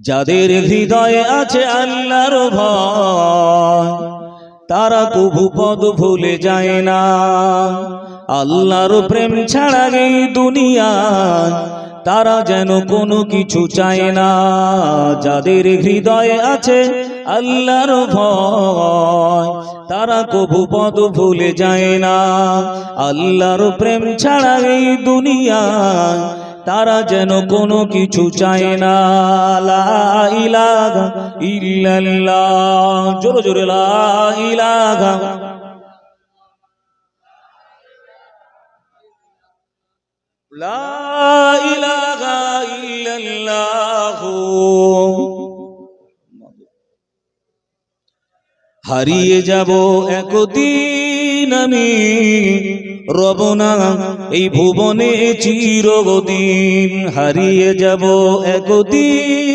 যাদের হৃদয়ে আছে আল্লাহর ভয় তারা কবু পদ ভুলে যায় না। আল্লাহর প্রেম ছাড়া এই দুনিয়ায় তারা যেন কোনো কিছু চায় না। যাদের হৃদয়ে আছে আল্লাহর ভয় তারা কবু পদ ভুলে যায় না। আল্লাহর প্রেম ছাড়া এই দুনিয়ায় তারা যেন কোনো কিছু চায় না। লা ইলাহা ইল্লাল্লাহ। জোরে জোরে লা ইলাহা। লা ইলাহা ইল্লাল্লাহ। হারিয়ে যাব একদিন আমি। রবনা এই ভুবনে চিরদিন হারিয়ে যাব একদিন।